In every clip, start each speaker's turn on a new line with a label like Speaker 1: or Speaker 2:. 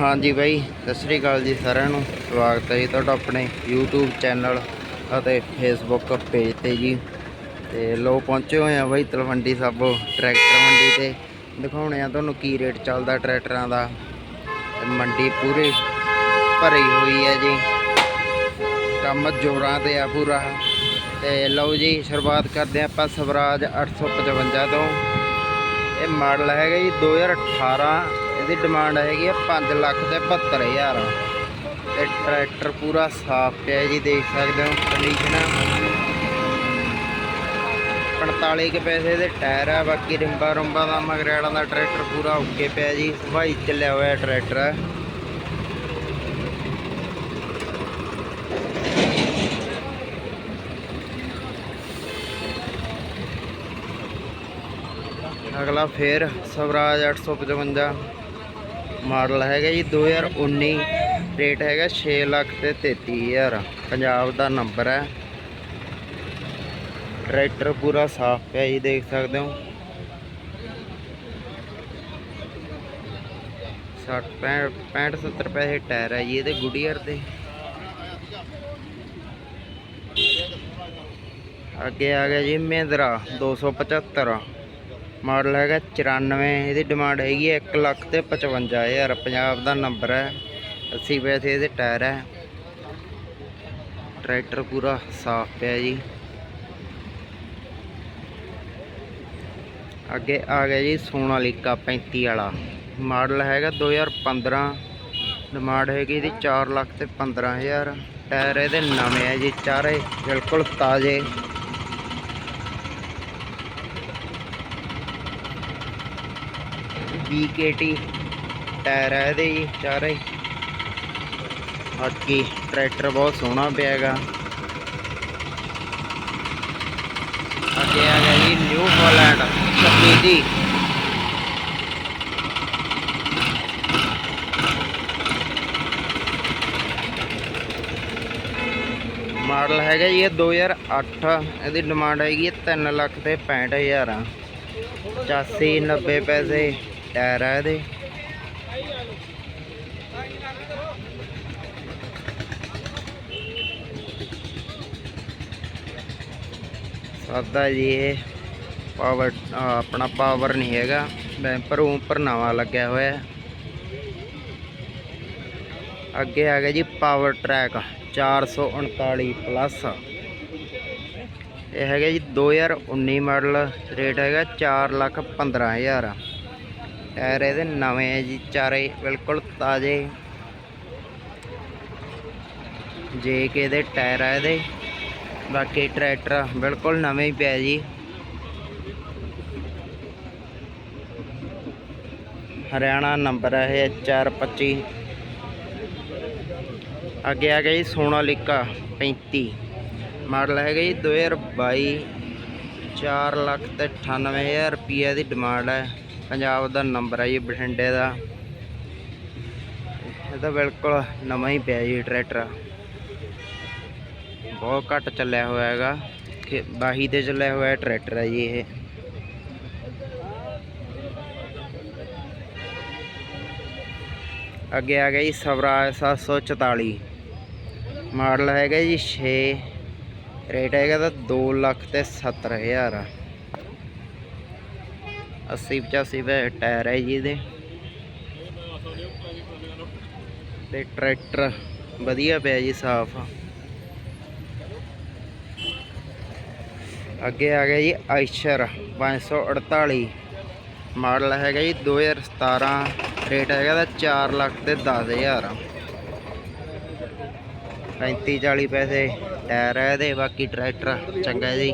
Speaker 1: ਹਾਂਜੀ ਬਾਈ, ਸਤਿ ਸ੍ਰੀ ਅਕਾਲ ਜੀ ਸਾਰਿਆਂ ਨੂੰ। ਸਵਾਗਤ ਹੈ ਜੀ ਤੁਹਾਡਾ ਆਪਣੇ YouTube ਚੈਨਲ ਅਤੇ Facebook ਪੇਜ ਤੇ ਜੀ। ਤੇ ਲੋ ਪਹੁੰਚੇ ਹੋਏ ਆ ਬਾਈ ਤਲਵੰਡੀ ਸਾਬੋ, ਟਰੈਕਟਰ ਮੰਡੀ ਤੇ। ਦਿਖਾਉਣੇ ਆ ਤੁਹਾਨੂੰ ਕੀ ਰੇਟ ਚੱਲਦਾ ਟਰੈਕਟਰਾਂ ਦਾ। ਮੰਡੀ ਪੂਰੀ ਭਰੀ ਹੋਈ ਹੈ ਜੀ। ਕੰਮ ਜੋਰਾਂ ਤੇ ਆ ਪੂਰਾ। ਤੇ ਲਓ ਜੀ, ਸ਼ੁਰੂਆਤ ਕਰਦੇ ਹਾਂ ਆਪਾਂ ਸਵਰਾਜ 855 ਤੋਂ। ਇਹ ਮਾਡਲ ਹੈਗਾ ਜੀ 2018 ਇਹਦੀ ਡਿਮਾਂਡ ਹੈਗੀ ਆ 5 ਲੱਖ ਤੇ 72000 ਤੇ ਟਰੈਕਟਰ ਪੂਰਾ ਸਾਫ਼ ਪਿਆ ਜੀ, ਦੇਖ ਸਕਦੇ ਹੋ ਕੰਡੀਸ਼ਨ 45 ਕੇ ਪੈਸੇ ਦੇ ਟਾਇਰ ਆ, ਬਾਕੀ ਰਿੰਬਾ ਰੁੰਬਾ ਦਾ ਮਗਰੇਲਾਂ ਦਾ ਟਰੈਕਟਰ ਪੂਰਾ ਓਕੇ ਪਿਆ ਜੀ ਸਵਾਈ ਚੱਲਿਆ ਹੋਇਆ ਟਰੈਕਟਰ ਹੈ ਅਗਲਾ ਫੇਰ ਸਵਰਾਜ 855 ਮਾਡਲ ਹੈਗਾ ਜੀ 2019 ਰੇਟ ਹੈਗਾ 6 ਲੱਖ ਤੇ 33000 ਪੰਜਾਬ ਦਾ ਨੰਬਰ ਹੈ। ਟਰੈਕਟਰ ਪੂਰਾ ਸਾਫ਼ ਪਿਆ ਜੀ, ਦੇਖ ਸਕਦੇ ਹੋ। 60 65 70 ਪੈਸੇ ਟਾਇਰ ਹੈ ਜੀ ਇਹਦੇ ਗੁਡੀਅਰ ਦੇ। ਅੱਗੇ ਆ ਗਿਆ ਜੀ ਮਹਿੰਦਰਾ 275 ਮਾਡਲ ਹੈਗਾ 94 ਇਹਦੀ ਡਿਮਾਂਡ ਹੈਗੀ ਹੈ 1 ਲੱਖ ਤੇ 55000 ਪੰਜਾਬ ਦਾ ਨੰਬਰ ਹੈ 80 ਪੈਸੇ ਇਹਦੇ ਟਾਇਰ ਹੈ। ਟਰੈਕਟਰ ਪੂਰਾ ਸਾਫ਼ ਪਿਆ ਜੀ। ਅੱਗੇ ਆ ਗਿਆ ਜੀ ਸੋਨਾਲੀਕਾ 35 ਵਾਲਾ। ਮਾਡਲ ਹੈਗਾ 2015 ਡਿਮਾਂਡ ਹੈਗੀ ਇਹਦੀ 4 ਲੱਖ ਤੇ 15000 ਟਾਇਰ ਇਹਦੇ ਨਵੇਂ ਹੈ ਜੀ, ਚਾਰੇ ਬਿਲਕੁਲ ਤਾਜ਼ੇ। BKT ਟਾਇਰ ਹੈ ਇਹਦੇ ਜੀ, ਚਾਰੇ। ਬਾਕੀ ਟਰੈਕਟਰ ਬਹੁਤ ਸੋਹਣਾ ਪਿਆ ਹੈਗਾ ਅੱਗੇ ਆ ਗਿਆ ਜੀ ਨਿਊ ਹਾਲੈਂਡ 26 ਦੀ ਮਾਡਲ ਹੈਗਾ ਜੀ ਇਹ 2008 ਇਹਦੀ ਡਿਮਾਂਡ ਹੈਗੀ ਹੈ 3 ਲੱਖ ਤੇ 65000 85 90 ਪੈਸੇ। ਟਾਇਰ ਹੈ ਇਹਦੇ। ਸਾਦਾ ਜੀ ਇਹ ਪਾਵਰ ਆਪਣਾ ਪਾਵਰ ਨਹੀਂ ਹੈਗਾ। ਬੈਂਪਰ ਉੱਪਰ ਨਵਾਂ ਲੱਗਿਆ ਹੋਇਆ ਅੱਗੇ ਆ ਗਿਆ ਜੀ ਪਾਵਰ ਟਰੈਕ 439 ਪਲੱਸ ਇਹ ਹੈਗਾ ਜੀ 2019 ਮਾਡਲ ਰੇਟ ਹੈਗਾ 4 ਲੱਖ 15000 ਟਾਇਰ ਇਹਦੇ ਨਵੇਂ ਹੈ ਜੀ, ਚਾਰੇ ਬਿਲਕੁਲ ਤਾਜ਼ੇ। ਜੇ ਕੇ ਦੇ ਟਾਇਰ ਆ ਇਹਦੇ, ਬਾਕੀ ਟਰੈਕਟਰ ਬਿਲਕੁਲ ਨਵੇਂ ਹੀ ਪਿਆ ਜੀ। ਹਰਿਆਣਾ ਨੰਬਰ ਹੈ ਇਹ 425 ਅੱਗੇ ਆ ਗਿਆ ਜੀ, ਸੋਨਾਲੀਕਾ 35 ਮਾਡਲ ਹੈਗਾ ਜੀ 2022 4 ਲੱਖ ਤੇ 98000 ਰੁਪਏ ਦੀ ਡਿਮਾਂਡ ਹੈ। ਪੰਜਾਬ ਦਾ ਨੰਬਰ ਹੈ ਜੀ, ਬਠਿੰਡੇ ਦਾ। ਇਹ ਤਾਂ ਬਿਲਕੁਲ ਨਵਾਂ ਹੀ ਪਿਆ ਜੀ ਟਰੈਕਟਰ। ਬਹੁਤ ਘੱਟ ਚੱਲਿਆ ਹੋਇਆ ਹੈਗਾ। ਬਾਹੀ ਤੇ ਚੱਲਿਆ ਹੋਇਆ ਟਰੈਕਟਰ ਹੈ ਜੀ ਇਹ। ਅੱਗੇ ਆ ਗਿਆ ਜੀ ਸਵਰਾਜ 744 ਮਾਡਲ ਹੈਗਾ ਜੀ 6 ਰੇਟ ਹੈਗਾ ਤਾਂ 2 ਲੱਖ ਤੇ 70000 80 85 ਵੇ ਟਾਇਰ ਹੈ ਜੀ ਇਹਦੇ। ਤੇ ਟਰੈਕਟਰ ਵਧੀਆ ਪਿਆ ਜੀ ਸਾਫ਼। ਅੱਗੇ ਆ ਗਿਆ ਜੀ ਆਇਸ਼ਰ 548 ਮਾਡਲ ਹੈਗਾ ਜੀ 2017 ਰੇਟ ਹੈਗਾ ਦਾ 4 ਲੱਖ ਤੇ 10000 35 40 ਪੈਸੇ ਟਾਇਰ ਹੈ ਇਹਦੇ, ਬਾਕੀ ਟਰੈਕਟਰ ਚੰਗਾ ਜੀ।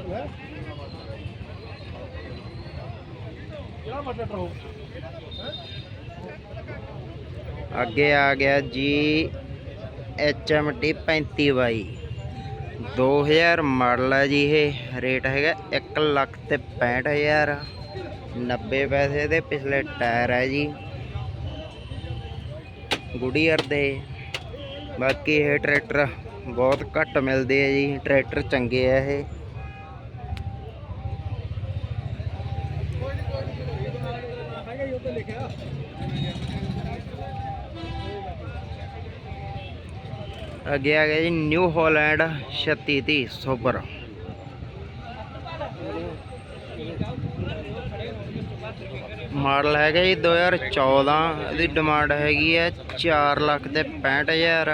Speaker 1: ਅੱਗੇ ਆ ਗਿਆ ਜੀ HMT 35Y 2000 ਮਾਡਲ ਹੈ ਜੀ ਇਹ, ਰੇਟ ਹੈਗਾ 1 ਲੱਖ ਤੇ 65000 90 ਪੈਸੇ ਦੇ ਪਿਛਲੇ ਟਾਇਰ ਹੈ ਜੀ। ਗੁਡੀਅਰ ਦੇ। ਬਾਕੀ ਇਹ ਟਰੈਕਟਰ ਬਹੁਤ ਘੱਟ ਮਿਲਦੇ ਆ ਜੀ, ਟਰੈਕਟਰ ਚੰਗੇ ਆ ਇਹ। ਅੱਗੇ ਆ ਗਿਆ ਜੀ ਨਿਊ ਹਾਲੈਂਡ 3630 ਸੁਪਰ। ਮਾਡਲ ਹੈਗਾ ਜੀ 2014 ਇਹਦੀ ਡਿਮਾਂਡ ਹੈਗੀ ਹੈ 4 ਲੱਖ ਤੇ 65000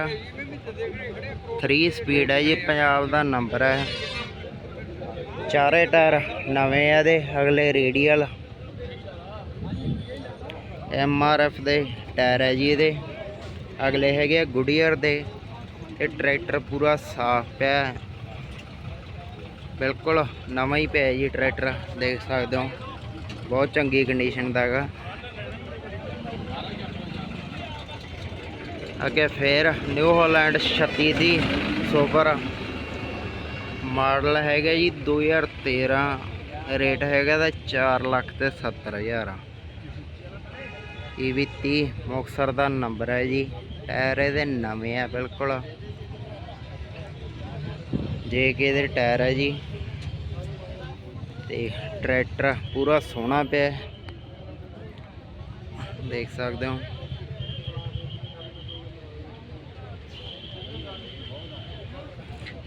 Speaker 1: 3 ਸਪੀਡ ਹੈ ਜੀ, ਪੰਜਾਬ ਦਾ ਨੰਬਰ ਹੈ। ਚਾਰੇ ਟਾਇਰ ਨਵੇਂ ਆ ਇਹਦੇ, ਅਗਲੇ ਰੇਡੀਅਲ ਐਮ ਆਰ ਐਫ ਦੇ ਟਾਇਰ ਹੈ ਜੀ ਇਹਦੇ। ਅਗਲੇ ਹੈਗੇ ਆ ਗੁਡੀਅਰ ਦੇ। ਇਹ ਟਰੈਕਟਰ ਪੂਰਾ ਸਾਫ਼ ਪਿਆ ਬਿਲਕੁਲ ਨਵਾਂ ਹੀ ਪਿਆ ਜੀ ਟਰੈਕਟਰ, ਦੇਖ ਸਕਦੇ ਹੋ। ਬਹੁਤ ਚੰਗੀ ਕੰਡੀਸ਼ਨ ਦਾ ਹੈਗਾ। ਅੱਗੇ ਫੇਰ ਨਿਊ ਹਾਲੈਂਡ 36 ਦੀ ਸੁਪਰ ਮਾਡਲ ਹੈਗਾ ਜੀ। 2013 ਰੇਟ ਹੈਗਾ ਦਾ 4 ਲੱਖ ਤੇ 70000 ਇਹ ਵੀ 30 ਮੁਕਤਸਰ ਦਾ ਨੰਬਰ ਹੈ ਜੀ। ਟਾਇਰ ਇਹਦੇ ਨਵੇਂ ਆ, ਬਿਲਕੁਲ। ਜੇ ਕੇ ਇਹਦੇ ਟਾਇਰ ਹੈ ਜੀ। ਤੇ ਟਰੈਕਟਰ ਪੂਰਾ ਸੋਹਣਾ ਪਿਆ ਦੇਖ ਸਕਦੇ ਹੋ।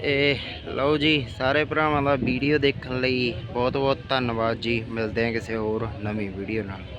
Speaker 1: ਇਹ ਲਓ ਜੀ, ਸਾਰੇ ਭਰਾਵਾਂ ਦਾ ਵੀਡੀਓ ਦੇਖਣ ਲਈ ਬਹੁਤ ਬਹੁਤ ਧੰਨਵਾਦ ਜੀ। ਮਿਲਦੇ ਹਾਂ ਕਿਸੇ ਹੋਰ ਨਵੀਂ ਵੀਡੀਓ ਨਾਲ।